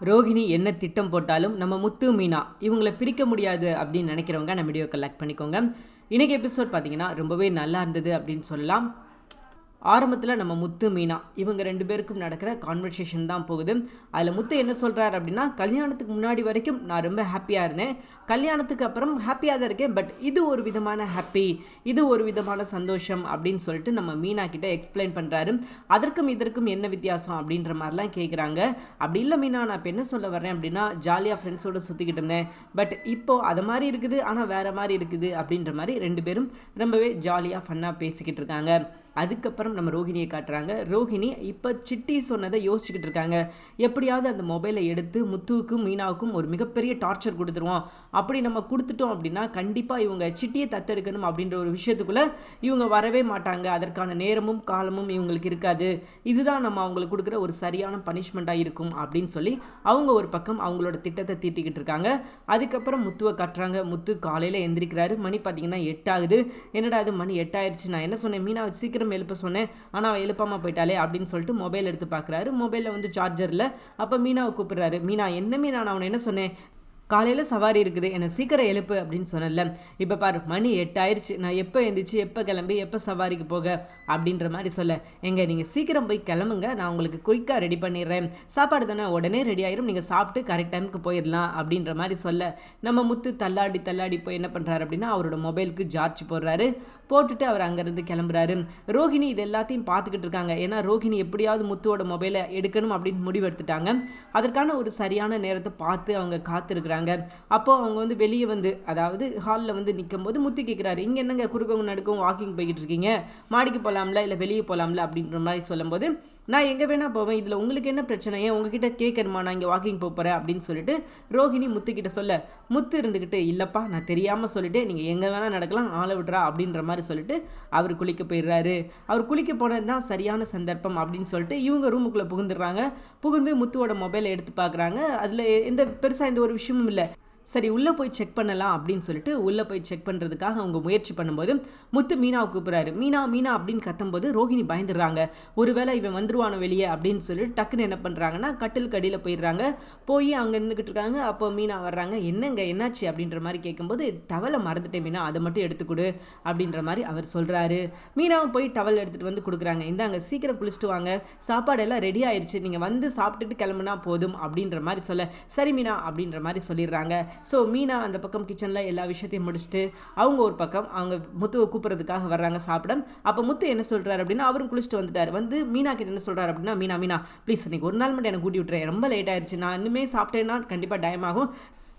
ரோகிணி என்ன திட்டம் போட்டாலும் நம்ம முத்து மீனா இவங்களை பிரிக்க முடியாது அப்படின்னு நினைக்கிறவங்க நம்ம வீடியோ கலெக்ட் பண்ணிக்கோங்க. இன்றைக்கி எபிசோட் பார்த்தீங்கன்னா ரொம்பவே நல்லா இருந்தது அப்படின்னு சொல்லலாம். ஆரம்பத்தில் நம்ம முத்து மீனா இவங்க ரெண்டு பேருக்கும் நடக்கிற கான்வர்சேஷன் தான் போகுது. அதில் முத்து என்ன சொல்கிறார் அப்படின்னா கல்யாணத்துக்கு முன்னாடி வரைக்கும் நான் ரொம்ப ஹாப்பியாக இருந்தேன். கல்யாணத்துக்கு அப்புறம் ஹாப்பியாக தான் இருக்கேன். பட் இது ஒரு விதமான ஹாப்பி இது ஒரு விதமான சந்தோஷம் அப்படின்னு சொல்லிட்டு நம்ம மீனா கிட்ட எக்ஸ்பிளைன் பண்ணுறாரு அதற்கும் இதற்கும் என்ன வித்தியாசம் அப்படின்ற மாதிரிலாம் கேட்குறாங்க அப்படி இல்லை மீனா நான் இப்போ என்ன சொல்ல வரேன் அப்படின்னா ஜாலியாக ஃப்ரெண்ட்ஸோடு சுற்றிக்கிட்டு இருந்தேன். பட் இப்போது அது மாதிரி இருக்குது ஆனால் வேறு மாதிரி இருக்குது அப்படின்ற மாதிரி ரெண்டு பேரும் ரொம்பவே ஜாலியாக ஃபன்னாக பேசிக்கிட்டு இருக்காங்க. அதுக்கப்புறம் நம்ம ரோஹிணியை காட்டுறாங்க. ரோஹிணி இப்போ சிட்டி சொன்னதை யோசிச்சுக்கிட்டு இருக்காங்க. எப்படியாவது அந்த மொபைலை எடுத்து முத்துவுக்கும் மீனாவுக்கும் ஒரு மிகப்பெரிய டார்ச்சர் கொடுத்துருவோம். அப்படி நம்ம கொடுத்துட்டோம் அப்படின்னா கண்டிப்பாக இவங்க சிட்டியை தத்தெடுக்கணும் அப்படின்ற ஒரு விஷயத்துக்குள்ளே இவங்க வரவே மாட்டாங்க. அதற்கான நேரமும் காலமும் இவங்களுக்கு இருக்காது. இதுதான் நம்ம அவங்களுக்கு கொடுக்குற ஒரு சரியான பனிஷ்மெண்ட்டாக இருக்கும் அப்படின்னு சொல்லி அவங்க ஒரு பக்கம் அவங்களோட திட்டத்தை தீட்டிக்கிட்டு இருக்காங்க. அதுக்கப்புறம் முத்துவை கட்டுறாங்க. முத்து காலையில் எந்திரிக்கிறாரு. மணி பார்த்தீங்கன்னா எட்டாகுது. என்னடா அது மணி எட்டாயிருச்சு. நான் என்ன சொன்னேன்? மீனாவை சீக்கிரம் எழுப்ப சொன்னேன். ஆனால் அவள் எழுப்பாமல் போயிட்டாலே அப்படின்னு சொல்லிட்டு மொபைல் எடுத்து பார்க்குறாரு மொபைலில் வந்து சார்ஜரில் அப்போ மீனாவை கூப்பிட்றாரு. மீனா என்ன மீனா? நான் அவனை என்ன சொன்னேன்? காலையில் சவாரி இருக்குது. என்னை சீக்கிரம் எழுப்பு அப்படின்னு சொன்னல இப்போ பாரு மணி எட்டாயிருச்சு. நான் எப்போ எழுந்திரிச்சு எப்போ கிளம்பி எப்போ சவாரிக்கு போக? அப்படின்ற மாதிரி சொல்ல. எங்க நீங்கள் சீக்கிரம் போய் கிளம்புங்க. நான் உங்களுக்கு குயிக்காக ரெடி பண்ணிடுறேன். சாப்பாடு தானே? உடனே ரெடி ஆயிரும். நீங்கள் சாப்பிட்டு கரெக்ட் டைமுக்கு போயிடலாம் அப்படின்ற மாதிரி சொல்ல. நம்ம முத்து தள்ளாடி தள்ளாடி போய் என்ன பண்ணுறாரு அப்படின்னா அவரோட மொபைலுக்கு சார்ஜ் போடுறாரு. போட்டுட்டு அவர் அங்கேருந்து கிளம்புறாரு. ரோஹிணி இது எல்லாத்தையும் பார்த்துக்கிட்டு இருக்காங்க. ஏன்னா ரோஹிணி எப்படியாவது முத்துவோட மொபைலை எடுக்கணும் அப்படின்னு முடிவெடுத்துட்டாங்க அதற்கான ஒரு சரியான நேரத்தை பார்த்து அவங்க காத்திருக்கிறாங்க. அப்போது அவங்க வந்து வெளியே வந்து அதாவது ஹாலில் வந்து நிற்கும் போது முத்து கேட்குறாரு இங்கே என்னங்க? குறுக்கவும் நடுக்கவும் வாக்கிங் போய்கிட்டு இருக்கீங்க? மாடிக்கு போகலாம்ல இல்லை வெளியே போகலாம்ல அப்படின்ற மாதிரி சொல்லும்போது நான் எங்கே வேணால் போவேன். இதில் உங்களுக்கு என்ன பிரச்சனை? ஏன் உங்ககிட்ட கேட்கணுமா நான் இங்கே வாக்கிங் போகிறேன் அப்படின்னு சொல்லிட்டு ரோஹிணி முத்துக்கிட்ட சொல்ல முத்து இருந்துக்கிட்டு இல்லைப்பா நான் தெரியாமல் சொல்லிட்டு நீங்கள் எங்கே வேணால் நடக்கலாம். ஆளை விட்றா. அப்படின்ற மாதிரி சொல்லிட்டு அவர் குளிக்க போயிடுறாரு. அவர் குளிக்க போனது தான் சரியான சந்தர்ப்பம் அப்படின்னு சொல்லிட்டு இவங்க ரூமுக்குள்ளே புகுந்துடுறாங்க. புகுந்து முத்துவோட மொபைலை எடுத்து பார்க்குறாங்க. அதில் எந்த பெருசாக எந்த ஒரு விஷயமும் இல்லை. சரி உள்ளே போய் செக் பண்ணலாம் அப்படின்னு சொல்லிட்டு உள்ளே போய் செக் பண்ணுறதுக்காக அவங்க முயற்சி பண்ணும்போது முத்து மீனாவை கூப்பிட்றாரு. மீனா மீனா அப்படின்னு கத்தும்போது ரோஹிணி பயந்துடுறாங்க. ஒருவேளை இவன் வந்துருவானோ வெளியே? அப்படின்னு சொல்லிட்டு டக்குன்னு என்ன பண்ணுறாங்கன்னா கட்டில் கடியில் போயிடுறாங்க. போய் அங்கே நின்றுக்கிட்டு இருக்காங்க. அப்போ மீனா வர்றாங்க. என்னங்க என்னாச்சு? அப்படின்ற மாதிரி கேட்கும்போது டவலை மறந்துட்டேன் மீனா. அதை மட்டும் எடுத்துக்கொடு அப்படின்ற மாதிரி அவர் சொல்கிறாரு மீனாவும் போய் டவல் எடுத்துகிட்டு வந்து கொடுக்குறாங்க. இந்தாங்க சீக்கிரம் குளிச்சுட்டு வாங்க. சாப்பாடு எல்லாம் ரெடி ஆயிடுச்சு நீங்கள் வந்து சாப்பிட்டுட்டு கிளம்புனா போதும் அப்படின்ற மாதிரி சொல்ல சரி மீனா அப்படின்ற மாதிரி சொல்லிடுறாங்க. ஸோ மீனா அந்த பக்கம் கிச்சனில் எல்லா விஷயத்தையும் முடிச்சுட்டு அவங்க ஒரு பக்கம் அவங்க முத்துவை கூப்பிட்றதுக்காக வர்றாங்க சாப்பிட அப்போ முத்து என்ன சொல்கிறாரு அப்படின்னா அவரும் குளிச்சுட்டு வந்துட்டார். வந்து மீனா கிட்ட என்ன சொல்கிறார் அப்படின்னா மீனா மீனா ப்ளீஸ் இன்னைக்கு ஒரு நாள் மட்டும் எனக்கு கூட்டி விட்டுறேன் ரொம்ப லேட் ஆயிடுச்சு நான் இன்னுமே சாப்பிட்டேன்னா கண்டிப்பாக டைம் ஆகும்.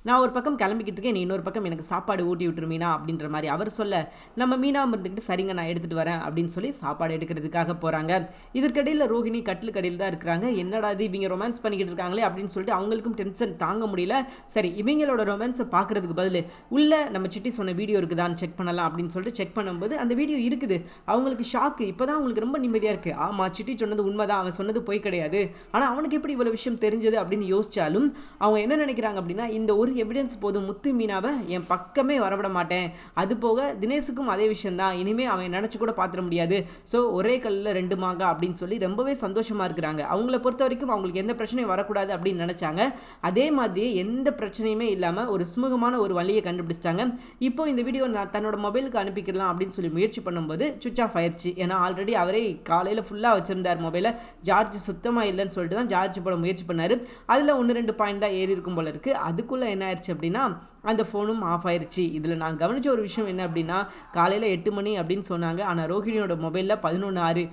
நான் ஒரு பக்கம் கிளம்பிக்கிட்டு இருக்கேன் நீ இன்னொரு பக்கம் எனக்கு சாப்பாடு ஊட்டி விட்டுரு மீனா அப்படின்ற மாதிரி அவர் சொல்ல நம்ம மீனா இருந்துக்கிட்டு சரிங்க நான் எடுத்துகிட்டு வரேன் அப்படின்னு சொல்லி சாப்பாடு எடுக்கிறதுக்காக போகிறாங்க இதற்கிடையில் ரோஹிணி கட்டில் கடையில் தான் இருக்கிறாங்க. என்னடா இது இவங்க ரொமான்ஸ் பண்ணிக்கிட்டு இருக்காங்களே அப்படின்னு சொல்லிட்டு அவங்களுக்கும் டென்ஷன் தாங்க முடியல. சரி இவங்களோட ரொமான்ஸை பார்க்குறதுக்கு பதில் உள்ள நம்ம சிட்டி சொன்ன வீடியோ இருக்குதான்னு செக் பண்ணலாம் அப்படின்னு சொல்லிட்டு செக் பண்ணும்போது அந்த வீடியோ இருக்குது. அவங்களுக்கு ஷாக்கு இப்போ தான் அவங்களுக்கு ரொம்ப நிம்மதியாக இருக்குது ஆமாம் சிட்டி சொன்னது உண்மைதான் அவன் சொன்னது போய் கிடையாது. ஆனால் அவனுக்கு எப்படி இவ்வளோ விஷயம் தெரிஞ்சது? அப்படின்னு யோசிச்சாலும் அவங்க என்ன நினைக்கிறாங்க அப்படின்னா இந்த ஒரு எவிடன்ஸ் போதும். முத்து மீனாவை என் பக்கமே வரவிட மாட்டேன். அது போக தினேஷுக்கும் அதே விஷயந்தான் இனிமேல் அவன் நினச்சி கூட பார்த்துட முடியாது. ஸோ ஒரே கல்லில் ரெண்டு மாங்க அப்படின்னு சொல்லி ரொம்பவே சந்தோஷமாக இருக்கிறாங்க. அவங்கள பொறுத்த வரைக்கும் அவங்களுக்கு எந்த பிரச்சனையும் வரக்கூடாது அப்படின்னு நினச்சாங்க. அதே மாதிரியே எந்த பிரச்சனையுமே இல்லாமல் ஒரு சுமூகமான ஒரு வழியை கண்டுபிடிச்சிட்டாங்க. இப்போ இந்த வீடியோ நான் தன்னோட மொபைலுக்கு அனுப்பிக்கலாம் அப்படின்னு சொல்லி முயற்சி பண்ணும்போது சுவிச் ஆஃப் ஆயிடுச்சு ஏன்னா ஆல்ரெடி அவரே காலையில் ஃபுல்லாக வச்சுருந்தார் மொபைலை ஜார்ஜ் சுத்தமாக இல்லைன்னு சொல்லிட்டு தான் ஜார்ஜ் போட முயற்சி பண்ணார். அதில் ஒன்று ரெண்டு பாயிண்ட் தான் ஏறி இருக்கும் போல இருக்குது அதுக்குள்ளே என்ன ஆயிடுச்சு அப்படின்னா அந்த ஃபோனும் ஆஃப் ஆயிடுச்சு இதில் நான் கவனித்த ஒரு விஷயம் என்ன அப்படின்னா காலையில் எட்டு மணி அப்படின்னு சொன்னாங்க. ஆனால் ரோஹிணியோட மொபைலில் பதினொன்று ஆறு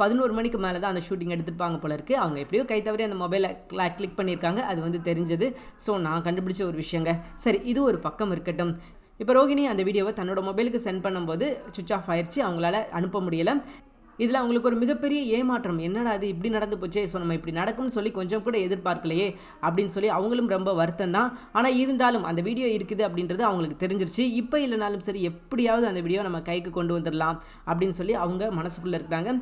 பதினோரு மணிக்கு மேலே தான் அந்த ஷூட்டிங் எடுத்துருப்பாங்க போல இருக்குது அவங்க எப்படியோ கை தவறி அந்த மொபைலை கிளிக் பண்ணியிருக்காங்க. அது வந்து தெரிஞ்சது. ஸோ நான் கண்டுபிடிச்ச ஒரு விஷயங்க. சரி இது ஒரு பக்கம் இருக்கட்டும். இப்போ ரோஹிணி அந்த வீடியோவை தன்னோட மொபைலுக்கு சென்ட் பண்ணும்போது சுவிச் ஆஃப் ஆயிடுச்சு அவங்களால அனுப்ப முடியலை. இதில் அவங்களுக்கு ஒரு மிகப்பெரிய ஏமாற்றம். என்னடா அது இப்படி நடந்து போச்சே? ஸோ நம்ம இப்படி நடக்கும்னு சொல்லி கொஞ்சம் கூட எதிர்பார்க்கலையே அப்படின்னு சொல்லி அவங்களும் ரொம்ப வருத்தம் தான். ஆனால் இருந்தாலும் அந்த வீடியோ இருக்குது அப்படின்றது அவங்களுக்கு தெரிஞ்சிருச்சு. இப்போ இல்லைனாலும் சரி எப்படியாவது அந்த வீடியோ நம்ம கைக்கு கொண்டு வந்துடலாம் அப்படின்னு சொல்லி அவங்க மனசுக்குள்ளே இருக்கிறாங்க.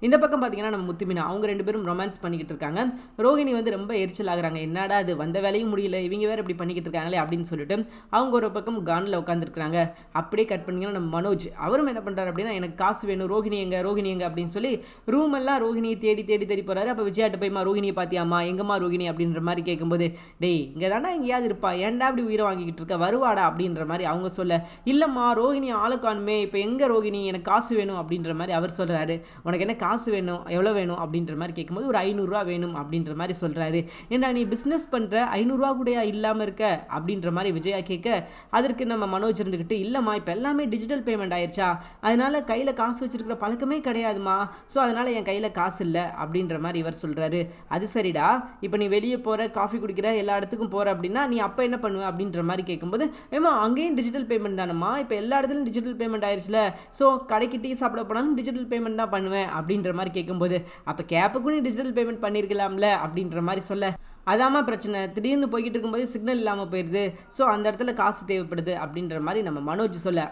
இந்த பக்கம் பார்த்தீங்கன்னா நம்ம முத்துமினா அவங்க ரெண்டு பேரும் ரொமான்ஸ் பண்ணிக்கிட்டு இருக்காங்க. ரோஹிணி வந்து ரொம்ப எரிச்சல் ஆகுறாங்க என்னடா அது வந்த வேலையும் முடியல இவங்க வேறு இப்படி பண்ணிக்கிட்டு இருக்காங்களே அப்படின்னு சொல்லிட்டு அவங்க ஒரு பக்கம் கானில் உட்காந்துருக்குறாங்க அப்படியே கட் பண்ணிங்கன்னா நம்ம மனோஜ் அவரும் என்ன பண்ணுறாரு அப்படின்னா எனக்கு காசு வேணும் ரோஹிணி எங்க ரோஹிணி எங்க அப்படின்னு சொல்லி ரூம் எல்லாம் ரோஹிணியை தேடி தேடி தேடி போகிறாரு அப்போ விஜயாட்ட போய்மா ரோஹிணியை பார்த்தியாமா எங்கம்மா ரோஹிணி? அப்படின்ற மாதிரி கேட்கும்போது டேய் இங்கே தானே எங்கேயாவது இருப்பா? ஏன்டா அப்படி உயிரை வாங்கிக்கிட்டு இருக்க? வருவாடா? அப்படின்ற மாதிரி அவங்க சொல்ல இல்லைம்மா ரோஹிணி ஆளுக்கானுமே இப்போ எங்கே ரோஹிணி? எனக்கு காசு வேணும் அப்படின்ற மாதிரி அவர் சொல்கிறாரு உனக்கு என்ன காசு வேணும் எவ்வளோ வேணும் அப்படின்ற மாதிரி கேட்கும்போது ஒரு ஐநூறுரூவா வேணும் அப்படின்ற மாதிரி சொல்கிறாரு ஏன்னா நீ பிஸ்னஸ் பண்ணுற ஐநூறுரூவா கூடயா இல்லாமல் இருக்க? அப்படின்ற மாதிரி விஜயா கேட்க அதற்கு நம்ம மனோஜ் இருந்துக்கிட்டு இல்லைம்மா இப்போ எல்லாமே டிஜிட்டல் பேமெண்ட் ஆயிடுச்சா அதனால் கையில் காசு வச்சுருக்கிற பழக்கமே கிடையாதுமா? ஸோ அதனால் என் கையில் காசு இல்லை அப்படின்ற மாதிரி இவர் சொல்கிறாரு அது சரிடா. இப்போ நீ வெளியே போகிற காஃபி குடிக்கிற எல்லா இடத்துக்கும் போகிற அப்படின்னா நீ அப்போ என்ன பண்ணுவ? அப்படின்ற மாதிரி கேட்கும்போது ஏமா அங்கேயும் டிஜிட்டல் பேமெண்ட் தானம்மா? இப்போ எல்லா இடத்துலையும் டிஜிட்டல் பேமெண்ட் ஆயிடுச்சுல ஸோ கடைக்கு டீ சாப்பிட போனாலும் டிஜிட்டல் பேமெண்ட் தான் பண்ணுவேன் அப்படின்னு அப்படின்ற மாதிரி கேட்கும்போது அப்போ கேப்புக்கும் நீ டிஜிட்டல் பேமெண்ட் பண்ணியிருக்கலாம்ல அப்படின்ற மாதிரி சொல்ல. அதாம்மா பிரச்சனை. திடீர்னு போய்கிட்டு இருக்கும்போது சிக்னல் இல்லாமல் போயிடுது ஸோ அந்த இடத்துல காசு தேவைப்படுது அப்படின்ற மாதிரி நம்ம மனோஜ் சொல்ல.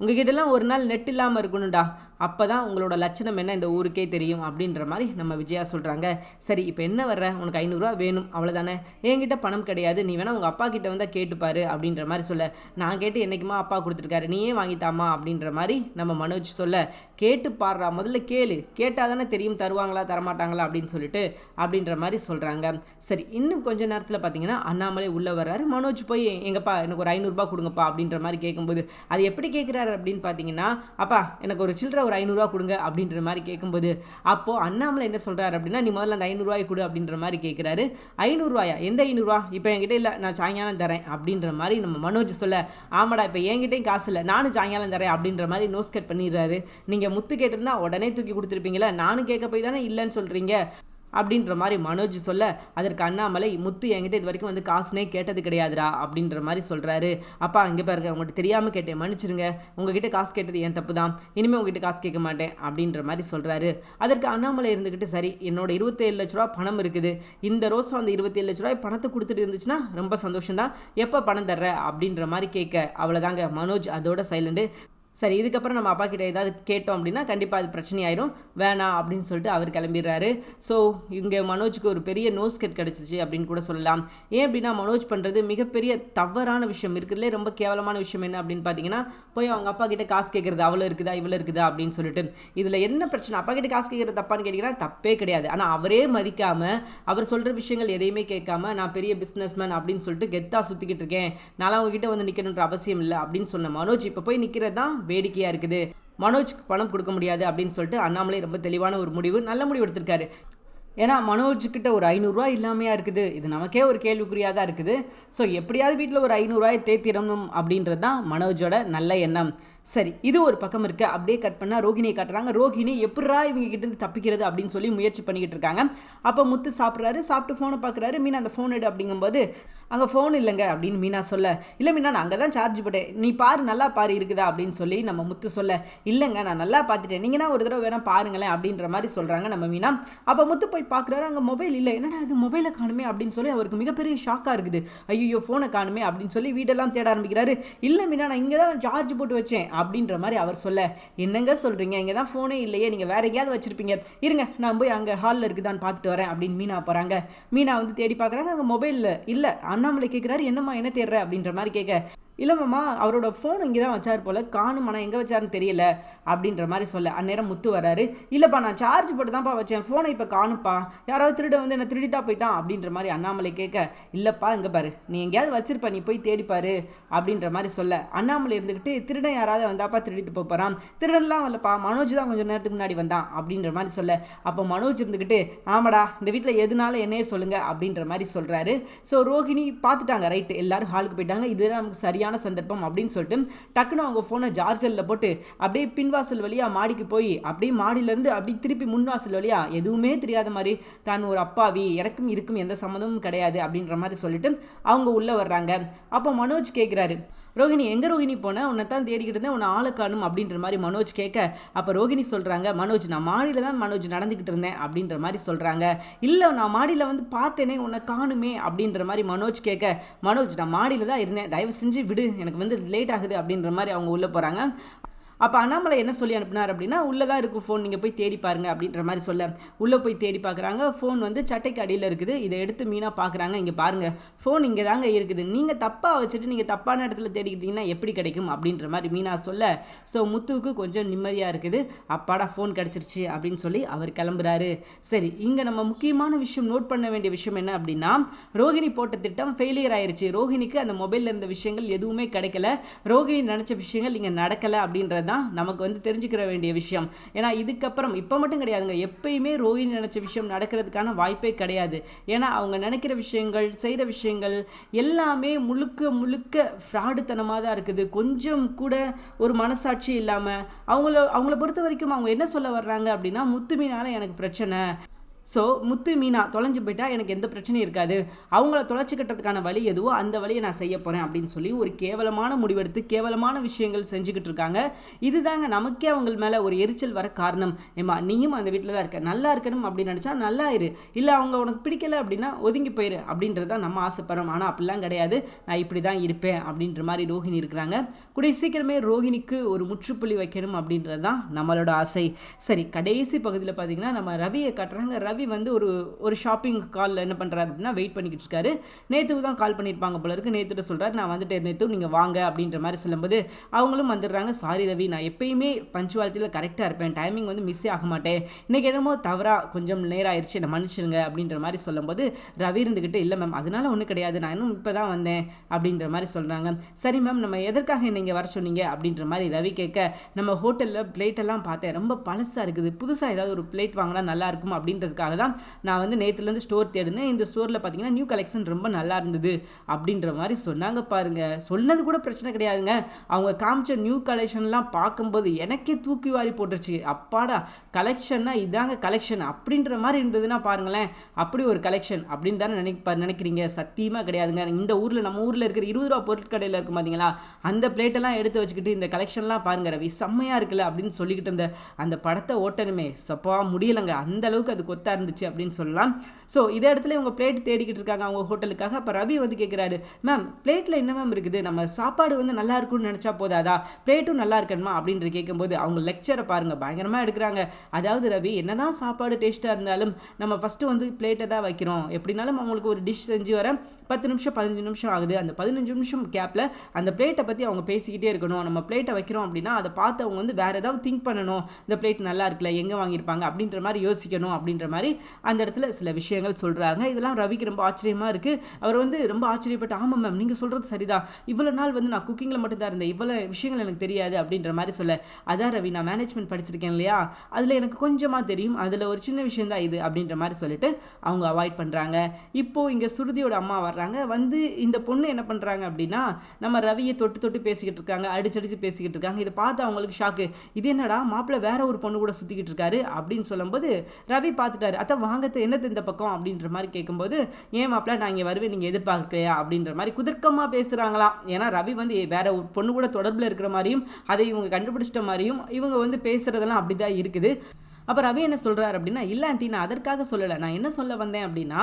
உங்ககிட்டலாம் ஒரு நாள் நெட் இல்லாமல் இருக்கணும்டா. அப்போ தான் உங்களோட லட்சணம் என்ன இந்த ஊருக்கே தெரியும் அப்படின்ற மாதிரி நம்ம விஜயா சொல்கிறாங்க சரி இப்போ என்ன வர்ற? உனக்கு ஐநூறுரூவா வேணும். அவ்வளோதானே என்கிட்ட பணம் கிடையாது. நீ வேணால் உங்கள் அப்பா கிட்ட வந்தால் கேட்டுப்பாரு அப்படின்ற மாதிரி சொல்ல. நான் கேட்டு என்றைக்குமா அப்பா கொடுத்துருக்காரு? நீயே வாங்கித்தாமா அப்படின்ற மாதிரி நம்ம மனோஜ் சொல்ல. கேட்டு பாடுறா. முதல்ல கேளு. கேட்டால் தானே தெரியும். தருவாங்களா தரமாட்டாங்களா அப்படின்னு சொல்லிட்டு அப்படின்ற மாதிரி சொல்கிறாங்க சரி இன்னும் கொஞ்ச நேரத்தில் பார்த்தீங்கன்னா அண்ணாமலை உள்ளே வர்றாரு. மனோஜ் போய் எங்கப்பா எனக்கு ஒரு ஐநூறுரூபா கொடுங்கப்பா அப்படின்ற மாதிரி கேட்கும்போது அது எப்படி கேட்குறாரு அப்படின்னு பார்த்தீங்கன்னா அப்பா எனக்கு ஒரு சில்லற ஒரு ஐநூறுரூவா கொடுங்க அப்படின்ற மாதிரி கேட்கும்போது அப்போது அண்ணாமலை என்ன சொல்கிறாரு அப்படின்னா நீ முதல்ல அந்த ஐநூறுரூவாய் கொடு அப்படின்ற மாதிரி கேட்குறாரு. ஐநூறுரூவாயா எந்த ஐநூறுரூவா இப்போ என்கிட்ட இல்லை நான் சாயங்காலம் தரேன் அப்படின்ற மாதிரி நம்ம மனோஜ் சொல்ல ஆமாடா இப்போ என்கிட்டையும் காசு இல்லை நானும் சாயங்காலம் தரேன் அப்படின்ற மாதிரி நோஸ் கட் பண்ணிடுறாரு. நீங்கள் முத்து கேட்டிருந்தா உடனே தூக்கி கொடுத்துருப்பீங்களா நானும் கேட்க போய் தானே இல்லைன்னு சொல்கிறீங்க அப்படின்ற மாதிரி மனோஜ் சொல்ல அதற்கு அண்ணாமலை முத்து என்கிட்ட இது வரைக்கும் வந்து காசுனே கேட்டது கிடையாதுடா அப்படின்ற மாதிரி சொல்கிறாரு அப்பா இங்கே பாருங்க உங்கள்கிட்ட தெரியாமல் கேட்டேன். மன்னிச்சிருங்க. உங்ககிட்ட காசு கேட்டது என் தப்பு தான். இனிமேல் உங்ககிட்ட காசு கேட்க மாட்டேன் அப்படின்ற மாதிரி சொல்கிறாரு அதற்கு அண்ணாமலை இருந்துக்கிட்டு சரி என்னோட இருபத்தேழு லட்ச ரூபா பணம் இருக்குது. இந்த ரோஸும் அந்த இருபத்தேழு லட்ச ரூபாய் பணத்தை கொடுத்துட்டு இருந்துச்சுன்னா ரொம்ப சந்தோஷம் தான் எப்போ பணம் தர்ற? அப்படின்ற மாதிரி கேட்க அவ்வளோதாங்க மனோஜ் அதோட சைலண்டு சரி இதுக்கப்புறம் நம்ம அப்பா கிட்ட ஏதாவது கேட்டோம் அப்படின்னா கண்டிப்பாக அது பிரச்சனையாயிரும். வேணாம் அப்படின்னு சொல்லிட்டு அவர் கிளம்பிடுறாரு. ஸோ இங்கே மனோஜுக்கு ஒரு பெரிய நோஸ் கட் கிடச்சிச்சு அப்படின்னு கூட சொல்லலாம். ஏன் அப்படின்னா மனோஜ் பண்ணுறது மிகப்பெரிய தவறான விஷயம். இருக்கிறதுலே ரொம்ப கேவலமான விஷயம் என்ன அப்படின்னு பார்த்தீங்கன்னா போய் அவங்க அப்பா கிட்ட காசு கேட்குறது அவ்வளோ இருக்குதா இவ்வளோ இருக்குதா? அப்படின்னு சொல்லிட்டு. இதில் என்ன பிரச்சனை? அப்பா கிட்ட காசு கேட்குறது தப்பான்னு கேட்டிங்கன்னா தப்பே கிடையாது. ஆனால் அவரே மதிக்காமல் அவர் சொல்கிற விஷயங்கள் எதையுமே கேட்காம நான் பெரிய பிஸ்னஸ்மேன் அப்படின்னு சொல்லிட்டு கெத்தாக சுற்றிக்கிட்டு இருக்கேன். நான் அவங்ககிட்ட வந்து நிற்கணுன்ற அவசியம் இல்லை அப்படின்னு சொன்ன மனோஜ் இப்போ போய் நிற்கிறது தான் வேடிக்கையாக இருக்குது. மனோஜ்க்கு பணம் கொடுக்க முடியாது அப்படின்னு சொல்லிட்டு அண்ணாமலை ரொம்ப தெளிவான ஒரு முடிவு நல்ல முடிவு எடுத்திருக்காரு. ஏன்னா மனோஜ்கிட்ட ஒரு ஐநூறுரூவா இல்லாமையா இருக்குது. இது நமக்கே ஒரு கேள்விக்குறியாக தான் இருக்குது. ஸோ எப்படியாவது வீட்டில் ஒரு ஐநூறுரூவாயை தேத்திடணும் அப்படின்றது தான் மனோஜோட நல்ல எண்ணம். சரி இது ஒரு பக்கம் இருக்கு. அப்படியே கட் பண்ணால் ரோகிணியை காட்டுறாங்க. ரோகிணி எப்படா இவங்க கிட்டேருந்து தப்பிக்கிறது அப்படின்னு சொல்லி முயற்சி பண்ணிக்கிட்டு இருக்காங்க. அப்போ முத்து சாப்பிட்றாரு. சாப்பிட்டு ஃபோனை பார்க்குறாரு. மீனா அந்த ஃபோன் எடு அப்படிங்கும்போது அங்கே ஃபோன் இல்லைங்க அப்படின்னு மீனா சொல்ல. இல்லை மீனா நான் அங்கே தான் சார்ஜ் போட்டேன். நீ பாரு நல்லா பாரு இருக்குதா? அப்படின்னு சொல்லி நம்ம முத்து சொல்ல. இல்லைங்க நான் நல்லா பார்த்துட்டேன். நீங்கள்னா ஒரு தடவை வேணால் பாருங்களேன் அப்படின்ற மாதிரி சொல்கிறாங்க நம்ம மீனா. அப்போ முத்து போய் பார்க்குறாரு. அங்கே மொபைல் இல்லை. என்னடா இது? மொபைலை காணுமே அப்படின்னு சொல்லி அவருக்கு மிகப்பெரிய ஷாக்காக இருக்குது. ஐயோ ஃபோனை காணுமே அப்படின்னு சொல்லி வீடெல்லாம் தேட ஆரம்பிக்கிறாரு. இல்லை மீனா நான் இங்கே தான் சார்ஜ் போட்டு வச்சேன். அப்படின்ற மாதிரி அவர் சொல்ல என்னங்க சொல்கிறீங்க இங்கே தான் ஃபோனே இல்லையே. நீங்கள் வேற எங்கேயாவது வச்சுருப்பீங்க. இருங்க நான் போய் அங்கே ஹாலில் இருக்குதான்னு பார்த்துட்டு வரேன் அப்படின்னு மீனா போகிறாங்க மீனா வந்து தேடி பார்க்குறாங்க. அங்கே மொபைலில் இல்லை. அண்ணாமலை கேட்குறாரு என்னம்மா என்ன தேடுற? அப்படின்ற மாதிரி கேட்க இல்லைம்மா அவரோட ஃபோன் இங்கே தான் வச்சார் போல் காணும் ஆனால் எங்கே வச்சாருன்னு தெரியல அப்படின்ற மாதிரி சொல்ல. அந்நேரம் முத்து வராரு இல்லைப்பா நான் சார்ஜ் போட்டு தான்ப்பா வச்சேன் ஃபோனை இப்போ காணுப்பா யாராவது திருட வந்து என்ன திருடிட்டா போயிட்டான் அப்படின்ற மாதிரி அண்ணாமலை கேட்க. இல்லைப்பா இங்கே பாரு. நீ எங்கேயாவது வச்சிருப்ப நீ போய் தேடிப்பாரு அப்படின்ற மாதிரி சொல்ல. அண்ணாமலை இருந்துக்கிட்டு திருடன் யாராவது வந்தாப்பா திருடிட்டு போகிறான் திருடன்லாம் வரலப்பா. மனோஜ் தான் கொஞ்சம் நேரத்துக்கு முன்னாடி வந்தான் அப்படின்ற மாதிரி சொல்ல. அப்போ மனோஜ் இருந்துக்கிட்டு ஆமாடா இந்த வீட்டில் எதுனால என்னையே சொல்லுங்க அப்படின்ற மாதிரி சொல்கிறாரு ஸோ ரோஹிணி பார்த்துட்டாங்க ரைட்டு எல்லாரும் ஹாலுக்கு போயிட்டாங்க. இது நமக்கு சரியான சந்தர்ப்பம் அப்படின்னு சொல்லிட்டு டக்குன்னு அவங்க ஃபோனை ஜார்ஜரில் போட்டு அப்படியே பின்வாசல் வழியாக மாடிக்கு போய் அப்படியே மாடியிலேருந்து அப்படியே திருப்பி முன்வாசல் வழியாக எதுவுமே தெரியாத மாதிரி தான் ஒரு அப்பாவி எனக்கும் இதுக்கும் எந்த சம்மந்தமும் கிடையாது அப்படின்ற மாதிரி சொல்லிட்டு அவங்க உள்ளே வர்றாங்க. அப்போ மனோஜ் கேட்குறாரு ரோஹிணி எங்கே ரோஹிணி போன? உன்னை தான் தேடிக்கிட்டு இருந்தேன். உன்னை ஆளை காணும் அப்படின்ற மாதிரி மனோஜ் கேட்க அப்போ ரோஹிணி சொல்கிறாங்க மனோஜ் நான் மாடியில் தான் மனோஜ் நடந்துக்கிட்டு இருந்தேன் அப்படின்ற மாதிரி சொல்கிறாங்க இல்லை நான் மாடியில் வந்து பார்த்தேனே உன்னை காணுமே அப்படின்ற மாதிரி மனோஜ் கேட்க மனோஜ் நான் மாடியில் தான் இருந்தேன். தயவு செஞ்சு விடு. எனக்கு வந்து லேட் ஆகுது அப்படின்ற மாதிரி அவங்க உள்ளே போகிறாங்க அப்போ அண்ணாமலை என்ன சொல்லி அனுப்புனார் அப்படின்னா உள்ளே தான் இருக்கும் ஃபோன் நீங்கள் போய் தேடி பாருங்க அப்படின்ற மாதிரி சொல்ல. உள்ளே போய் தேடி பார்க்குறாங்க ஃபோன் வந்து சட்டைக்கு அடியில் இருக்குது. இதை எடுத்து மீனாக பார்க்குறாங்க இங்கே பாருங்கள் ஃபோன் இங்கே தாங்க இருக்குது. நீங்கள் தப்பாக வச்சுட்டு நீங்கள் தப்பான இடத்துல தேடிக்கிட்டீங்கன்னா எப்படி கிடைக்கும் அப்படின்ற மாதிரி மீனா சொல்ல. ஸோ முத்துவுக்கு கொஞ்சம் நிம்மதியாக இருக்குது. அப்பாடா ஃபோன் கிடச்சிருச்சு அப்படின்னு சொல்லி அவர் கிளம்புறாரு. சரி இங்கே நம்ம முக்கியமான விஷயம் நோட் பண்ண வேண்டிய விஷயம் என்ன அப்படின்னா ரோஹிணி போட்ட திட்டம் ஃபெயிலியர் ஆயிடுச்சு ரோஹிணிக்கு அந்த மொபைலில் இருந்த விஷயங்கள் எதுவுமே கிடைக்கல. ரோகிணி நினச்ச விஷயங்கள் இங்கே நடக்கலை அப்படின்றது தான் நமக்கு வந்து தெரிஞ்சுக்கிற வேண்டிய விஷயம். ஏன்னா இதுக்கப்புறம் இப்போ மட்டும் கிடையாதுங்க. எப்பயுமே ரோஹிணி நினச்ச விஷயம் நடக்கிறதுக்கான வாய்ப்பே கிடையாது. ஏன்னா அவங்க நினைக்கிற விஷயங்கள் செய்கிற விஷயங்கள் எல்லாமே முழுக்க முழுக்க ஃப்ராடுத்தனமாக தான் இருக்குது. கொஞ்சம் கூட ஒரு மனசாட்சி இல்லாமல் அவங்கள அவங்கள பொறுத்த வரைக்கும் அவங்க என்ன சொல்ல வர்றாங்க அப்படின்னா முத்துமீனால எனக்கு பிரச்சனை. ஸோ முத்து மீனா தொலைஞ்சு போயிட்டா எனக்கு எந்த பிரச்சனையும் இருக்காது. அவங்கள தொலைச்சிக்கிட்டதுக்கான வழி எதுவோ அந்த வழியை நான் செய்ய போகிறேன் அப்படின்னு சொல்லி ஒரு கேவலமான முடிவெடுத்து கேவலமான விஷயங்கள் செஞ்சுக்கிட்டு இருக்காங்க. இதுதாங்க நமக்கே அவங்க மேலே ஒரு எரிச்சல் வர காரணம். ஏமா நீயும் அந்த வீட்டில் தான் இருக்க. நல்லா இருக்கணும் அப்படின்னு நினச்சா நல்லா இரு. இல்லை அவங்க உனக்கு பிடிக்கல அப்படின்னா ஒதுங்கி போயிரு அப்படின்றது தான் நம்ம ஆசைப்படுறோம். ஆனால் அப்படிலாம் கிடையாது. நான் இப்படி தான் இருப்பேன் அப்படின்ற மாதிரி ரோஹிணி இருக்கிறாங்க. கூடிய சீக்கிரமே ரோஹிணிக்கு ஒரு முற்றுப்புள்ளி வைக்கணும் அப்படின்றது தான் நம்மளோட ஆசை. சரி கடைசி பகுதியில் பார்த்தீங்கன்னா நம்ம ரவியை காட்டுறாங்க. ரவி ரவி வந்து ஒரு ஒரு ஷாப்பிங் காலில் என்ன பண்ணுறாரு அப்படின்னா வெயிட் பண்ணிக்கிட்டு இருக்காரு. நேற்றுக்கு தான் கால் பண்ணியிருப்பாங்க போல இருக்கு. நேற்றுட்டு சொல்கிறார் நான் வந்துட்டு நேற்று நீங்கள் வாங்க அப்படின்ற மாதிரி சொல்லும்போது அவங்களும் வந்துடுறாங்க. சாரி ரவி நான் எப்பயுமே பஞ்சுவாலிட்டியில் கரெக்டாக இருப்பேன். டைமிங் வந்து மிஸ்ஸே ஆக மாட்டேன். இன்றைக்கி என்னமோ தவறாக கொஞ்சம் நேரம் ஆயிடுச்சு என்னை மன்னிச்சிருங்க அப்படின்ற மாதிரி சொல்லும்போது ரவி இருந்துக்கிட்டு இல்லை மேம் அதனால ஒன்றும் கிடையாது. நான் இன்னும் இப்போ தான் வந்தேன் அப்படின்ற மாதிரி சொல்கிறாங்க சரி மேம் நம்ம எதற்காக நீங்கள் வர சொன்னீங்க? அப்படின்ற மாதிரி ரவி கேட்க நம்ம ஹோட்டலில் பிளேட்டெல்லாம் பார்த்தேன். ரொம்ப பழசாக இருக்குது. புதுசாக ஏதாவது ஒரு பிளேட் வாங்கினா நல்லாயிருக்கும் அப்படின்றதுக்காக தான் நான் வந்து நேற்றுலேருந்து ஸ்டோர் தேடினேன். இந்த ஸ்டோரில் பார்த்தீங்கன்னா நியூ கலெக்ஷன் ரொம்ப நல்லா இருந்தது அப்படின்ற மாதிரி சொன்னாங்க பாருங்க. சொன்னது கூட பிரச்சனை கிடையாதுங்க. அவங்க காமிச்ச நியூ கலெக்ஷன்லாம் பார்க்கும்போது எனக்கே தூக்கி வாரி போட்டுருச்சு. அப்பாடா கலெக்ஷன்னா இதாங்க கலெக்ஷன் அப்படின்ற மாதிரி இருந்ததுன்னா பாருங்களேன். அப்படி ஒரு கலெக்ஷன் அப்படின்னு தானே நினைப்ப நினைக்கிறீங்க. சத்தியமாக கிடையாதுங்க. இந்த ஊரில் நம்ம ஊரில் இருக்கிற இருபது ரூபா பொருட்கடையில் இருக்கும் பார்த்தீங்களா அந்த பிளேட்டெல்லாம் எடுத்து வச்சுக்கிட்டு இந்த கலெக்ஷன்லாம் பாருங்க ரவி. செம்மையாக இருக்குல்ல அப்படின்னு சொல்லிக்கிட்டு இருந்த அந்த படத்தை ஓட்டணுமே. சப்பா முடியலைங்க. அந்த அளவுக்கு அது கொத்த இருந்துச்சு அப்படின்னு சொல்லலாம். ஸோ இதே இடத்துல இவங்க பிளேட் தேடிக்கிட்டு இருக்காங்க அவங்க ஹோட்டலுக்காக. அப்போ ரவி வந்து கேட்குறாரு மேம் பிளேட்டில் என்ன மேம் இருக்குது? நம்ம சாப்பாடு வந்து நல்லா இருக்கும்னு நினச்சா போதாதா? பிளேட்டும் நல்லா இருக்கணுமா? அப்படின்ற கேட்கும்போது அவங்க லெக்சரை பாருங்கள் பயங்கரமாக எடுக்கிறாங்க. அதாவது ரவி என்னதான் சாப்பாடு டேஸ்ட்டாக இருந்தாலும் நம்ம ஃபஸ்ட்டு வந்து பிளேட்டை தான் வைக்கிறோம். எப்படினாலும் அவங்களுக்கு ஒரு டிஷ் செஞ்சு வர பத்து நிமிஷம் பதினஞ்சு நிமிஷம் ஆகுது. அந்த பதினஞ்சு நிமிஷம் கேப்பில் அந்த பிளேட்டை பற்றி அவங்க பேசிக்கிட்டே இருக்கணும். நம்ம பிளேட்டை வைக்கிறோம் அப்படின்னா அதை பார்த்து அவங்க வந்து வேறு ஏதாவது திங்க் பண்ணணும். இந்த பிளேட் நல்லா இருக்குல்ல எங்கே வாங்கியிருப்பாங்க? அப்படின்ற மாதிரி யோசிக்கணும் அப்படின்ற மாதிரி அந்த இடத்துல சில விஷயங்கள் சொல்கிறாங்க இதெல்லாம் ரவிக்கு ரொம்ப ஆச்சரியமாக இருக்குது அவர் வந்து ரொம்ப ஆச்சரியப்பட்டு ஆமாம் மேம் நீங்கள் சொல்கிறது சரிதான். இவ்வளோ நாள் வந்து நான் குக்கிங்கில் மட்டும் தான் இருந்தேன். இவ்வளோ விஷயங்கள் எனக்கு தெரியாது அப்படின்ற மாதிரி சொல்ல. அதான் ரவி நான் மேனேஜ்மெண்ட் படிச்சிருக்கேன் இல்லையா? அதில் எனக்கு கொஞ்சமாக தெரியும். அதில் ஒரு சின்ன விஷயம் தான் இது அப்படின்ற மாதிரி சொல்லிட்டு அவங்க அவாய்ட் பண்ணுறாங்க இப்போது இங்கே சுருதியோட அம்மா வர்றாங்க. வந்து இந்த பொண்ணு என்ன பண்ணுறாங்க அப்படின்னா நம்ம ரவியை தொட்டு தொட்டு பேசிக்கிட்டு இருக்காங்க. அடிச்சடிச்சு பேசிக்கிட்டு இருக்காங்க. இதை பார்த்து அவங்களுக்கு ஷாக்கு இது என்னடா? மாப்பிள்ளை வேற ஒரு பொண்ணு கூட சுற்றிக்கிட்டு இருக்காரு அப்படின்னு சொல்லும்போது ரவி பார்த்துட்டாரு அத்தை வாங்கத்து என்னது இந்த பக்கம் அப்படின்ற மாதிரி கேட்கும்போது ஏன் மாப்பிள்ள நான் இங்கே வருவேன் நீங்கள் எதிர்பார்க்கலையா? அப்படின்ற மாதிரி குதர்க்கமாக பேசுகிறாங்களாம் ஏன்னா ரவி வந்து வேற ஒரு பொண்ணு கூட தொடர்பில் இருக்கிற மாதிரியும் அதை இவங்க கண்டுபிடிச்சிட்ட மாதிரியும் இவங்க வந்து பேசுகிறதெல்லாம் அப்படி தான் இருக்குது. அப்போ ரவி என்ன சொல்கிறார் அப்படின்னா இல்லை ஆண்டி நான் அதற்காக சொல்லலை. நான் என்ன சொல்ல வந்தேன் அப்படின்னா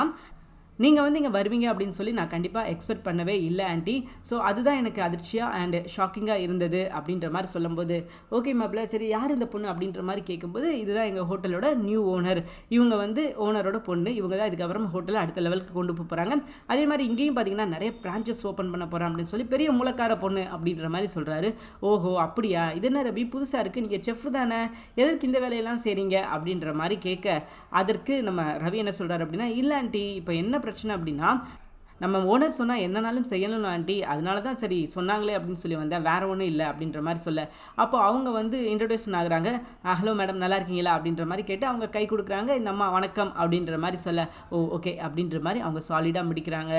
நீங்கள் வந்து இங்கே வருவீங்க அப்படின்னு சொல்லி நான் கண்டிப்பாக எக்ஸ்பெக்ட் பண்ணவே இல்லை ஆண்டி. ஸோ அதுதான் எனக்கு அதிர்ச்சியாக அண்ட் ஷாக்கிங்காக இருந்தது அப்படின்ற மாதிரி சொல்லும்போது ஓகே மாப்பிள்ள சரி யார் இந்த பொண்ணு? அப்படின்ற மாதிரி கேட்கும்போது இதுதான் எங்கள் ஹோட்டலோட நியூ ஓனர் இவங்க வந்து ஓனரோட பொண்ணு. இவங்க தான் இதுக்கப்புறம் ஹோட்டலை அடுத்த லெவலுக்கு கொண்டு போகிறாங்க அதே மாதிரி இங்கேயும் பார்த்தீங்கன்னா நிறைய பிரான்ச்சஸ் ஓப்பன் பண்ண போகிறேன் அப்படின்னு சொல்லி பெரிய மூலக்கார பொண்ணு அப்படின்ற மாதிரி சொல்கிறாரு ஓஹோ அப்படியா? இது என்ன ரவி? புதுசாக இருக்குது நீங்கள் செஃப் தானே? எதற்கு இந்த வேலையெல்லாம் செய்கிறீங்க அப்படின்ற மாதிரி கேட்க அதற்கு நம்ம ரவி என்ன சொல்கிறார் அப்படின்னா இல்லை ஆண்டி இப்போ என்ன பிரச்சனை அப்படின்னா நம்ம ஓனர் சொன்னால் என்னனாலும் செய்யணும் ஆண்டி. அதனால தான் சரி சொன்னாங்களே அப்படின்னு சொல்லி வந்தேன். வேற ஒன்றும் இல்லை அப்படின்ற மாதிரி சொல்ல. அப்போ அவங்க வந்து இன்ட்ரடியூஷன் ஆகுறாங்க. ஹலோ மேடம் நல்லா இருக்கீங்களா? அப்படின்ற மாதிரி கேட்டு அவங்க கை கொடுக்குறாங்க. இந்த அம்மா வணக்கம். அப்படின்ற மாதிரி சொல்ல. ஓ ஓகே அப்படின்ற மாதிரி அவங்க சாலிடாக முடிக்கிறாங்க.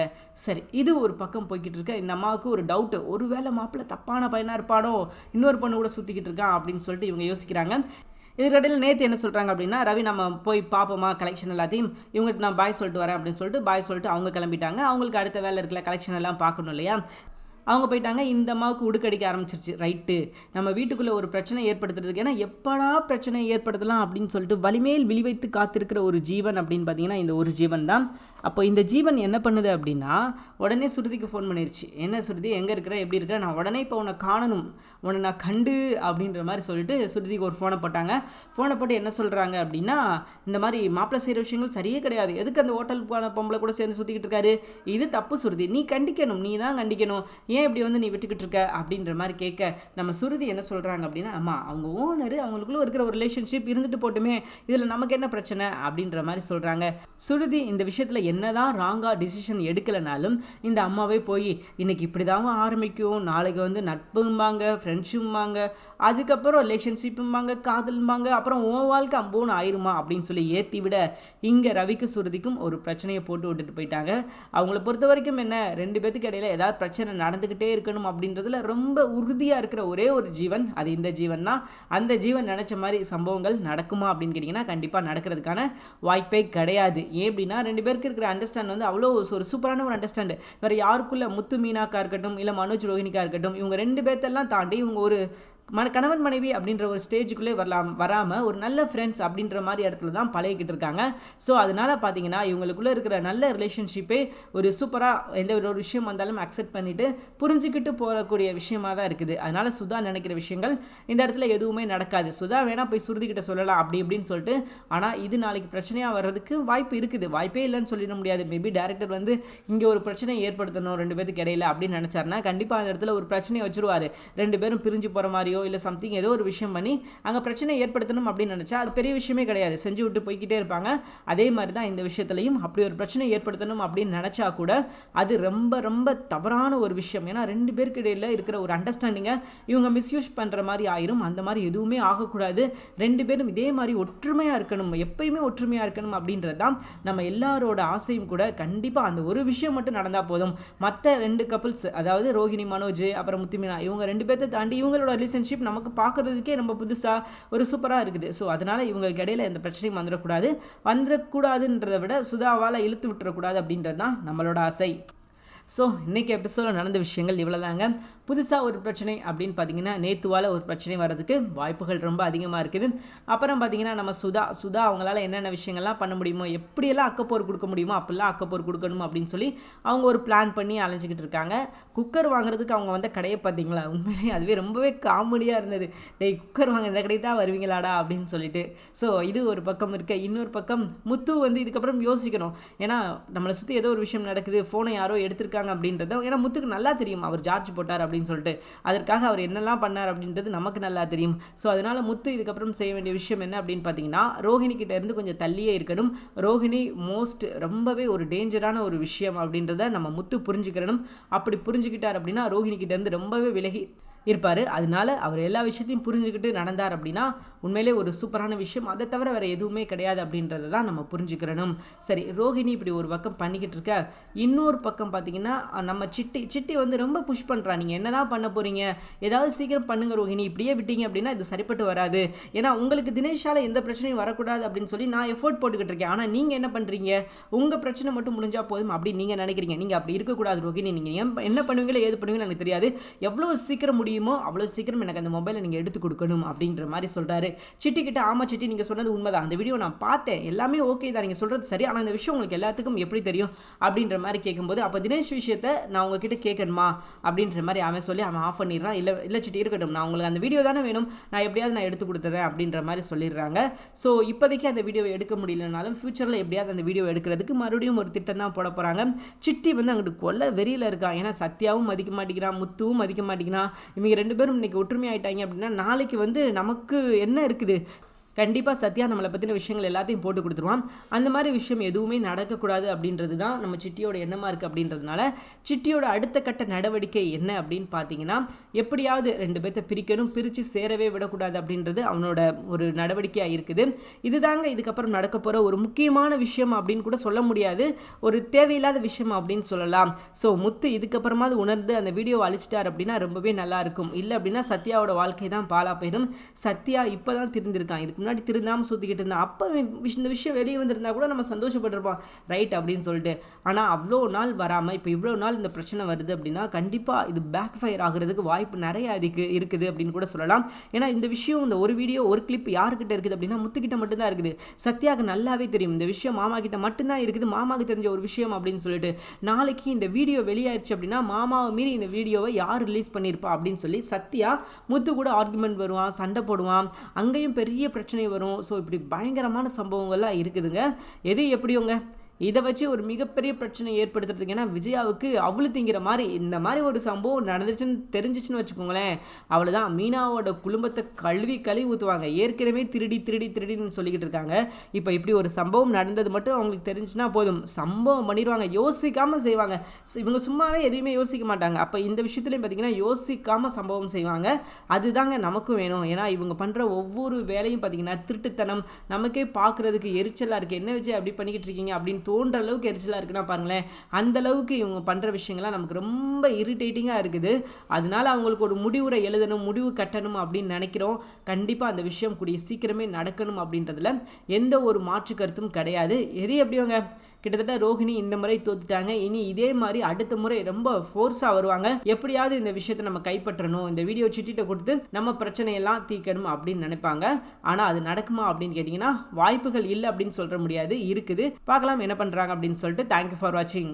சரி இது ஒரு பக்கம் போய்கிட்டு இருக்க. இந்த அம்மாவுக்கு ஒரு டவுட்டு ஒருவேளை மாப்பிள்ளை தப்பான பையனாக இருப்பாடோ? இன்னொரு பொண்ணு கூட சுற்றிக்கிட்டு இருக்கான் அப்படின்னு சொல்லிட்டு இவங்க யோசிக்கிறாங்க. இதுக்கடையில் நேற்று என்ன சொல்கிறாங்க அப்படின்னா ரவி நம்ம போய் பார்ப்போமா கலெக்ஷன் எல்லாத்தையும். இவங்ககிட்ட நான் பாய் சொல்லிட்டு வரேன் அப்படின்னு சொல்லிட்டு பாய் சொல்லிட்டு அவங்க கிளம்பிட்டாங்க. அவங்களுக்கு அடுத்த வேலை இருக்கல கலெக்ஷன் எல்லாம் பார்க்கணும் இல்லையா? அவங்க போயிட்டாங்க. இந்த அம்மாவுக்கு உடுக்கடிக்க ஆரம்பிச்சிருச்சு ரைட்டு நம்ம வீட்டுக்குள்ளே ஒரு பிரச்சனை ஏற்படுத்துறதுக்கு. ஏன்னா எப்படா பிரச்சனை ஏற்படுத்தலாம் அப்படின்னு சொல்லிட்டு வலிமேல் விழி வைத்து காத்திருக்கிற ஒரு ஜீவன் அப்படின்னு பார்த்தீங்கன்னா இந்த ஒரு ஜீவன் தான். அப்போ இந்த ஜீவன் என்ன பண்ணுது அப்படின்னா உடனே சுருதிக்கு ஃபோன் பண்ணிருச்சு. என்ன சுருதி எங்கே இருக்கிற? எப்படி இருக்கிற? நான் உடனே இப்போ உன்னை காணணும். உன்னை நான் கண்டு அப்படின்ற மாதிரி சொல்லிட்டு சுருதிக்கு ஒரு ஃபோனை போட்டாங்க. ஃபோனை போட்டு என்ன சொல்கிறாங்க அப்படின்னா இந்த மாதிரி மாப்பிள்ளை செய்கிற விஷயங்கள் சரியே கிடையாது. எதுக்கு அந்த ஹோட்டல் போன பொம்பளை கூட சேர்ந்து சுற்றிக்கிட்டு இருக்காரு? இது தப்பு சுருதி. நீ கண்டிக்கணும். நீ தான் கண்டிக்கணும். ஏன் இப்படி வந்து நீ விட்டுக்கிட்டு இருக்க? அப்படின்ற மாதிரி கேட்க நம்ம சுருதி என்ன சொல்கிறாங்க அப்படின்னா ஆமாம் அவங்க ஓனர் அவங்களுக்குள்ள இருக்கிற ஒரு ரிலேஷன்ஷிப் இருந்துட்டு போட்டுமே. இதில் நமக்கு என்ன பிரச்சனை? அப்படின்ற மாதிரி சொல்கிறாங்க சுருதி இந்த விஷயத்தில் என்னதான் ராங்காக டிசிஷன் எடுக்கலைனாலும் இந்த அம்மாவே போய் இன்னைக்கு இப்படி தான் ஆரம்பிக்கும். நாளைக்கு வந்து நட்பும்பாங்க ஃப்ரெண்ட்ஷிப்பும்பாங்க அதுக்கப்புறம் ரிலேஷன்ஷிப்பும்பாங்க காதல்பாங்க அப்புறம் ஓ வாழ்க்கை அம்போன்னு ஆயிருமா? அப்படின்னு சொல்லி ஏற்றி விட இங்கே ரவிக்கு சுருதிக்கும் ஒரு பிரச்சனையை போட்டு விட்டுட்டு போயிட்டாங்க. அவங்கள பொறுத்த வரைக்கும் என்ன ரெண்டு பேத்துக்கு இடையில ஏதாவது பிரச்சனை நடந்துக்கிட்டே இருக்கணும் அப்படின்றதுல ரொம்ப உறுதியாக இருக்கிற ஒரே ஒரு ஜீவன் அது இந்த ஜீவன் தான். அந்த ஜீவன் நினச்ச மாதிரி சம்பவங்கள் நடக்குமா அப்படின்னு கேட்டிங்கன்னா கண்டிப்பாக நடக்கிறதுக்கான வாய்ப்பே கிடையாது. ஏன் அப்படின்னா ரெண்டு பேருக்கு இருக்கிற அண்டர்ஸ்டாண்ட் வந்து அவ்வளோ ஒரு சூப்பரான ஒரு அண்டர்ஸ்டாண்டு வேறு யாருக்குள்ள? முத்து மீனாக்கா இருக்கட்டும் இல்லை மனோஜ் ரோஹினிக்கா இருக்கட்டும் இவங்க ரெண்டு பேர்த்தெல்லாம் தாண்டி இவங்க ஒரு மன கணவன் மனைவி அப்படின்ற ஒரு ஸ்டேஜுக்குள்ளே வரலாம் வராமல் ஒரு நல்ல ஃப்ரெண்ட்ஸ் அப்படின்ற மாதிரி இடத்துல தான் பழகிக்கிட்டு இருக்காங்க ஸோ அதனால் பார்த்தீங்கன்னா இவங்களுக்குள்ளே இருக்கிற நல்ல ரிலேஷன்ஷிப்பே ஒரு சூப்பராக எந்த ஒரு விஷயம் வந்தாலும் அக்செப்ட் பண்ணிவிட்டு புரிஞ்சுக்கிட்டு போகக்கூடிய விஷயமாக தான் இருக்குது. அதனால் சுதா நினைக்கிற விஷயங்கள் இந்த இடத்துல எதுவுமே நடக்காது. சுதா வேணால் போய் சுருதிக்கிட்ட சொல்லலாம் அப்படி இப்படின்னு சொல்லிட்டு ஆனால் இது நாளைக்கு பிரச்சனையாக வர்றதுக்கு வாய்ப்பு இருக்குது. வாய்ப்பே இல்லைன்னு சொல்லிட முடியாது. மேபி டேரக்டர் வந்து இங்கே ஒரு பிரச்சனையை ஏற்படுத்தணும் ரெண்டு பேருக்கு இடையில அப்படின்னு நினச்சாருன்னா கண்டிப்பாக அந்த இடத்துல ஒரு பிரச்சனையை வச்சுருவார். ரெண்டு பேரும் பிரிஞ்சு போகிற மாதிரியோ இல்லை சம்திங் ஏதோ ஒரு விஷயம் பண்ணி அங்கே பிரச்சனை ஏற்படுத்தணும் அப்படின்னு நினச்சா அது பெரிய விஷயமே கிடையாது. செஞ்சு விட்டு போய்கிட்டே இருப்பாங்க. அதே மாதிரி தான் இந்த விஷயத்துலையும் அப்படி ஒரு பிரச்சனை ஏற்படுத்தணும் அப்படின்னு நினச்சா கூட அது ரொம்ப ரொம்ப தவறான ஒரு விஷயம். ஏன்னா ரெண்டு பேருக்கு இடையில் இருக்கிற ஒரு அண்டர்ஸ்டாண்டிங்கை இவங்க மிஸ்யூஸ் பண்ணுற மாதிரி ஆயிரும். அந்த மாதிரி எதுவுமே ஆகக்கூடாது. ரெண்டு பேரும் இதே மாதிரி ஒற்றுமையாக இருக்கணும். எப்பயுமே ஒற்றுமையாக இருக்கணும் அப்படின்றது தான் நம்ம எல்லாரோட ஆசையும் கூட. கண்டிப்பாக அந்த ஒரு விஷயம் மட்டும் நடந்தால் போதும். மற்ற ரெண்டு கப்புள்ஸ் அதாவது ரோஹிணி மனோஜ் அப்புறம் முத்துமினா இவங்க ரெண்டு பேர்த்தை தாண்டி இவங்களோட ரிலேஷன்ஷிப் நமக்கு பார்க்குறதுக்கே ரொம்ப புதுசாக ஒரு சூப்பராக இருக்குது. ஸோ அதனால் இவங்களுக்கு இடையில எந்த பிரச்சனையும் வந்துடக்கூடாது. வந்துடக்கூடாதுன்றதை விட சுதாவால் இழுத்து விட்டுறக்கூடாது அப்படின்றது தான் நம்மளோட ஆசை. ஸோ இன்றைக்கி எபிசோடில் நடந்த விஷயங்கள் இவ்வளோ தாங்க புதுசாக ஒரு பிரச்சனை அப்படின்னு பார்த்தீங்கன்னா நேத்துவால் ஒரு பிரச்சனை வர்றதுக்கு வாய்ப்புகள் ரொம்ப அதிகமாக இருக்குது. அப்புறம் பார்த்தீங்கன்னா நம்ம சுதா சுதா அவங்களால என்னென்ன விஷயங்கள்லாம் பண்ண முடியுமோ எப்படியெல்லாம் அக்கப்போர் கொடுக்க முடியுமோ அப்படிலாம் அக்கப்போர் கொடுக்கணும் அப்படின்னு சொல்லி அவங்க ஒரு பிளான் பண்ணி அலைஞ்சிக்கிட்டு இருக்காங்க. குக்கர் வாங்குறதுக்கு அவங்க வந்த கடையை பார்த்தீங்களா உண்மையிலேயே அதுவே ரொம்பவே காமெடியாக இருந்தது. டேய் குக்கர் வாங்க இந்த கடைக்கு தான் வருவீங்களாடா? அப்படின்னு சொல்லிட்டு. ஸோ இது ஒரு பக்கம் இருக்க. இன்னொரு பக்கம் முத்து வந்து இதுக்கப்புறம் யோசிக்கணும். ஏன்னா நம்மளை சுற்றி ஏதோ ஒரு விஷயம் நடக்குது. ஃபோனை யாரோ எடுத்திருக்காங்க. அப்படின்றத ஏன்னா முத்துக்கு நல்லா தெரியும். அவர் ஜார்ஜ் போட்டார் அப்படின்னு சொல்லிட்டு. அதற்காக அவர் என்னெல்லாம் பண்ணார் அப்படின்றது நமக்கு நல்லா தெரியும். ஸோ அதனால் முத்து இதுக்கப்புறம் செய்ய வேண்டிய விஷயம் என்ன அப்படின்னு பார்த்தீங்கன்னா ரோஹிணி கிட்ட இருந்து கொஞ்சம் தள்ளியே இருக்கணும். ரோஹிணி மோஸ்ட் ரொம்பவே ஒரு டேஞ்சரான ஒரு விஷயம் அப்படின்றத நம்ம முத்து புரிஞ்சுக்கிறணும். அப்படி புரிஞ்சுக்கிட்டார் அப்படின்னா ரோஹிணி கிட்ட இருந்து ரொம்பவே விலகி இருப்பார். அதனால அவர் எல்லா விஷயத்தையும் புரிஞ்சுக்கிட்டு நடந்தார் அப்படின்னா உண்மையிலே ஒரு சூப்பரான விஷயம். அதை தவிர வேறு எதுவுமே கிடையாது அப்படின்றத தான் நம்ம புரிஞ்சுக்கிறணும். சரி ரோஹிணி இப்படி ஒரு பக்கம் பண்ணிக்கிட்டு இருக்க. இன்னொரு பக்கம் பார்த்தீங்கன்னா நம்ம சிட்டி சிட்டி வந்து ரொம்ப புஷ் பண்ணுறா நீங்கள் என்ன தான் பண்ண போகிறீங்க ஏதாவது சீக்கிரம் பண்ணுங்க ரோஹிணி. இப்படியே விட்டீங்க அப்படின்னா இது சரிப்பட்டு வராது. ஏன்னா உங்களுக்கு தினேஷால் எந்த பிரச்சனையும் வரக்கூடாது அப்படின்னு சொல்லி நான் எஃபோர்ட் போட்டுக்கிட்டு இருக்கேன். ஆனால் நீங்கள் என்ன பண்ணுறீங்க உங்கள் பிரச்சனை மட்டும் முடிஞ்சால் போதும் அப்படின்னு நீங்கள் நினைக்கிறீங்க. நீங்கள் அப்படி இருக்கக்கூடாது ரோஹிணி. நீங்கள் ஏன் என்ன பண்ணுவீங்களோ ஏது பண்ணுவீங்களோ எனக்கு தெரியாது. எவ்வளோ சீக்கிரம் முடியும் அவ்வளோ சீக்கிரம் எனக்கு அந்த மொபைலை நீங்கள் எடுத்து கொடுக்கணும் அப்படின்ற மாதிரி சொல்கிறாரு சிட்டி கிட்ட ஆமாம் சிட்டி நீங்கள் சொன்னது உண்மைதான். அந்த வீடியோ நான் பார்த்தேன். எல்லாமே ஓகே தான். நீங்கள் சொல்கிறது சரி. ஆனால் அந்த விஷயம் உங்களுக்கு எல்லாத்துக்கும் எப்படி தெரியும் அப்படின்ற மாதிரி கேட்கும்போது அப்போ தினேஷ் விஷயத்தை நான் உங்ககிட்ட கேட்கணுமா அப்படின்ற மாதிரி அவன் சொல்லி அவன் ஆஃப் பண்ணிடுறான். இல்லை இல்லை சிட்டி இருக்கட்டும். நான் உங்களுக்கு அந்த வீடியோ தானே வேணும். நான் எப்படியாவது நான் எடுத்து கொடுத்துறேன். அப்படின்ற மாதிரி சொல்லிடுறாங்க. ஸோ இப்போதைக்கு அந்த வீடியோவை எடுக்க முடியலனாலும் ஃப்யூச்சரில் எப்படியாவது அந்த வீடியோ எடுக்கிறதுக்கு மறுபடியும் ஒரு திட்டம் தான் போட போகிறாங்க சிட்டி வந்து அங்கிட்டு கொல்ல வெறியில் இருக்கான் ஏன்னா சத்யாவும் மதிக்க மாட்டேங்கிறான் முத்துவும் மதிக்க மாட்டேங்கிறான் இவங்க ரெண்டு பேரும் இன்னைக்கு ஒற்றுமையாயிட்டாங்க அப்படின்னா நாளைக்கு வந்து நமக்கு என்ன இருக்குது? கண்டிப்பாக சத்யா நம்மளை பற்றின விஷயங்கள் எல்லாத்தையும் போட்டு கொடுத்துருவான். அந்த மாதிரி விஷயம் எதுவுமே நடக்கக்கூடாது அப்படின்றது தான் நம்ம சிட்டியோட எண்ணமாக இருக்குது அப்படின்றதுனால சிட்டியோட அடுத்த கட்ட நடவடிக்கை என்ன அப்படின்னு பார்த்தீங்கன்னா எப்படியாவது ரெண்டு பேர்த்த பிரிக்கணும் பிரித்து சேரவே விடக்கூடாது அப்படின்றது அவனோட ஒரு நடவடிக்கையாக இருக்குது. இதுதாங்க இதுக்கப்புறம் நடக்க போகிற ஒரு முக்கியமான விஷயம் அப்படின்னு கூட சொல்ல முடியாது. ஒரு தேவையில்லாத விஷயம் அப்படின்னு சொல்லலாம். ஸோ முத்து இதுக்கப்புறமாவது உணர்ந்து அந்த வீடியோவை அழிச்சிட்டார் அப்படின்னா ரொம்பவே நல்லாயிருக்கும் இல்லை அப்படின்னா சத்யாவோட வாழ்க்கை தான் பாலா போயிடும். சத்யா இப்போ தான் திருந்திருக்கான். இதுக்கு இதுக்கு முன்னாடி திருந்தாமல் சுற்றிக்கிட்டு இருந்தான். அப்போ இந்த விஷயம் வெளியே வந்திருந்தா கூட நம்ம சந்தோஷப்பட்டிருப்போம். ரைட் அப்படின்னு சொல்லிட்டு. ஆனால் அவ்வளோ நாள் வராமல் இப்போ இவ்வளோ நாள் இந்த பிரச்சனை வருது அப்படின்னா கண்டிப்பாக இது பேக் ஃபயர் ஆகிறதுக்கு வாய்ப்பு நிறைய அதுக்கு இருக்குது அப்படின்னு கூட சொல்லலாம். ஏன்னா இந்த விஷயம் இந்த ஒரு வீடியோ ஒரு கிளிப் யாருக்கிட்ட இருக்குது அப்படின்னா முத்துக்கிட்ட மட்டும்தான் இருக்குது. சத்யாவுக்கு நல்லாவே தெரியும். இந்த விஷயம் மாமா கிட்ட மட்டும்தான் இருக்குது. மாமாவுக்கு தெரிஞ்ச ஒரு விஷயம் அப்படின்னு சொல்லிட்டு நாளைக்கு இந்த வீடியோ வெளியாயிடுச்சு அப்படின்னா மாமாவை மீறி இந்த வீடியோவை யார் ரிலீஸ் பண்ணியிருப்பா அப்படின்னு சொல்லி சத்யா முத்து கூட ஆர்குமெண்ட் வருவான் சண்டை போடுவான். அங்கேயும் பெரிய பிரச்சனை பிரச்சனை வரும். ஸோ இப்படி பயங்கரமான சம்பவங்கள்லாம் இருக்குதுங்க. எது எப்படியோங்க? இதை வச்சு ஒரு மிகப்பெரிய பிரச்சனை ஏற்படுத்துறதுக்கு. ஏன்னா விஜயாவுக்கு அவ்வளோ திங்கிற மாதிரி இந்த மாதிரி ஒரு சம்பவம் நடந்துச்சுன்னு தெரிஞ்சிச்சுன்னு வச்சுக்கோங்களேன். அவ்வளோதான் மீனாவோட குடும்பத்தை கழுவி கழுவி ஊற்றுவாங்க ஏற்கனவே திருடி திருடி திருடின்னு சொல்லிக்கிட்டு இருக்காங்க. இப்போ இப்படி ஒரு சம்பவம் நடந்தது மட்டும் அவங்களுக்கு தெரிஞ்சுன்னா போதும். சம்பவம் பண்ணிடுவாங்க. யோசிக்காமல் செய்வாங்க. இவங்க சும்மாவே எதுவுமே யோசிக்க மாட்டாங்க. அப்போ இந்த விஷயத்துலையும் பார்த்தீங்கன்னா யோசிக்காமல் சம்பவம் செய்வாங்க. அதுதாங்க நமக்கும் வேணும். ஏன்னா இவங்க பண்ணுற ஒவ்வொரு வேலையும் பார்த்தீங்கன்னா திருட்டுத்தனம் நமக்கே பார்க்குறதுக்கு எரிச்சலாக இருக்குது என்ன வச்சு அப்படி பண்ணிக்கிட்டு இருக்கீங்க அப்படின்னு தோன்ற அளவுக்கு எரிச்சலாக இருக்குன்னா பாருங்களேன் அந்த அளவுக்கு இவங்க பண்ணுற விஷயங்கள்லாம் நமக்கு ரொம்ப இரிட்டேட்டிங்காக இருக்குது. அதனால அவங்களுக்கு ஒரு முடிவுரை எழுதணும் முடிவு கட்டணும் அப்படின்னு நினைக்கிறோம். கண்டிப்பாக அந்த விஷயம் கூடிய சீக்கிரமே நடக்கணும் அப்படின்றதுல எந்த ஒரு மாற்று கருத்தும் கிடையாது. எது எப்படியோங்க? கிட்டத்தட்ட ரோஹிணி இந்த முறை தோத்துட்டாங்க. இனி இதே மாதிரி அடுத்த முறை ரொம்ப ஃபோர்ஸாக வருவாங்க. எப்படியாவது இந்த விஷயத்தை நம்ம கைப்பற்றணும். இந்த வீடியோ சிட்டிட்ட கொடுத்து நம்ம பிரச்சனையெல்லாம் தீக்கணும் அப்படின்னு நினைப்பாங்க. ஆனால் அது நடக்குமா அப்படின்னு கேட்டிங்கன்னா வாய்ப்புகள் இல்லை அப்படின்னு சொல்ல முடியாது. இருக்குது. பார்க்கலாம் என்ன பண்ணுறாங்க அப்படின்னு சொல்லிட்டு. தேங்க்யூ ஃபார் வாட்சிங்